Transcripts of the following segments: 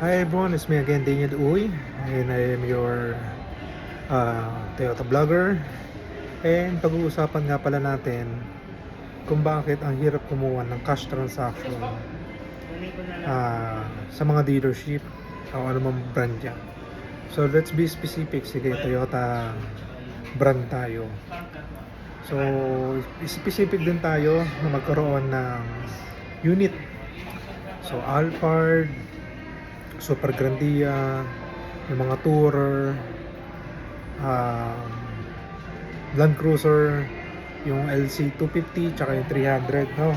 Hi everyone, it's me again, Daniel Uy, and I am your uh, Toyota vlogger. And pag-uusapan nga pala natin kung bakit ang hirap kumuha ng cash transaction uh, sa mga dealership o anumang brand yan. So let's be specific, sige Toyota brand tayo. So specific din tayo na magkaroon ng unit. So Alphard, Super Grandia, yung mga Tourer, um, Land Cruiser, yung LC 250, tsaka yung 300, no?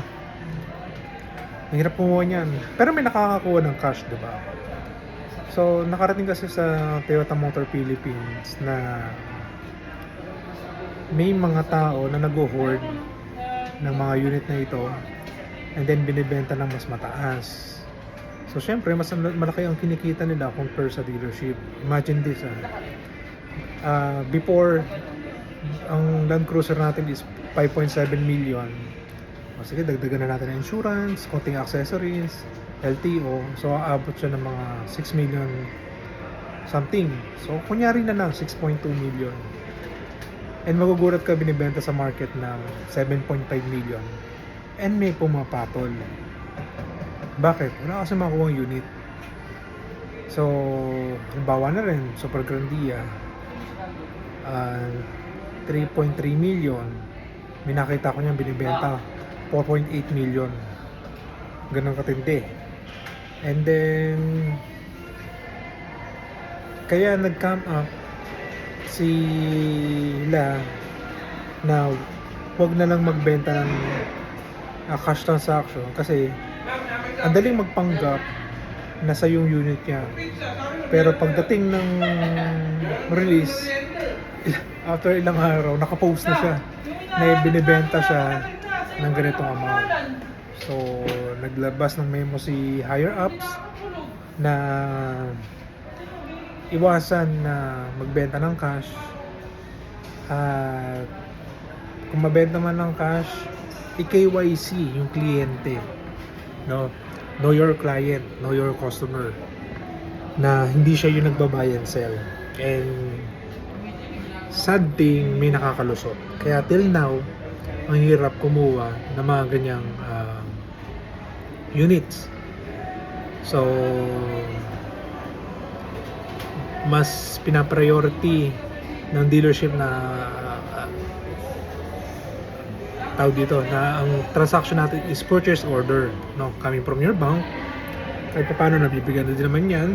Mahirap kumuha niyan. Pero may nakakakuha ng cash, di ba? So, nakarating kasi sa Toyota Motor Philippines na may mga tao na nag-hoard ng mga unit na ito and then binibenta ng mas mataas. So, syempre, mas malaki ang kinikita nila compare sa dealership. Imagine this, ah. Ah, before, ang Land Cruiser natin is 5.7 million. O sige, dagdagan na natin ang insurance, konting accessories, LTO. So, aabot siya ng mga 6 million something. So, kunyari na lang, 6.2 million. And magugulat ka binibenta sa market ng 7.5 million. And may pumapatol. Bakit? Wala kasi makuha ang unit. So, halimbawa na rin, Super Grandia, uh, 3.3 million. May nakita ko niyang binibenta, 4.8 million. Ganun katindi. And then, kaya nag-come up sila na wag na lang magbenta ng uh, cash transaction kasi ang daling magpanggap na sa yung unit niya. Pero pagdating ng release, after ilang araw, nakapost na siya na binibenta siya ng ganitong amount. So, naglabas ng memo si higher ups na iwasan na magbenta ng cash at kung mabenta man ng cash i-KYC yung kliyente no? Know your client know your customer na hindi siya yung nagbabuy and sell. And sad thing may nakakalusot. Kaya till now ang hirap kumuha ng mga ganyang uh, units. So mas pinapriority ng dealership na uh, tawag dito na ang transaction natin is purchase order no? Coming from your bank. Kahit pa paano nabibigyan na din naman yan.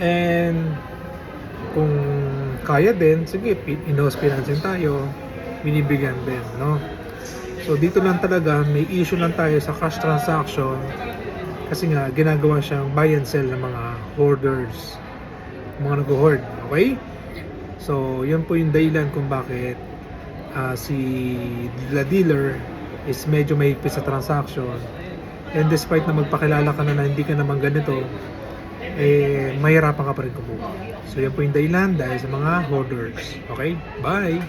And kung kaya din sige in-house financing tayo binibigyan din no? So dito lang talaga may issue lang tayo sa cash transaction kasi nga ginagawa siyang buy and sell ng mga hoarders mga nag-hoard okay? So yun po yung dahilan kung bakit uh, si the dealer is medyo mahigpit sa transaction. And despite na magpakilala ka na na hindi ka naman ganito eh mahirapan ka pa rin kumuha. So yan po yung dahilan dahil sa mga hoarders. Okay? Bye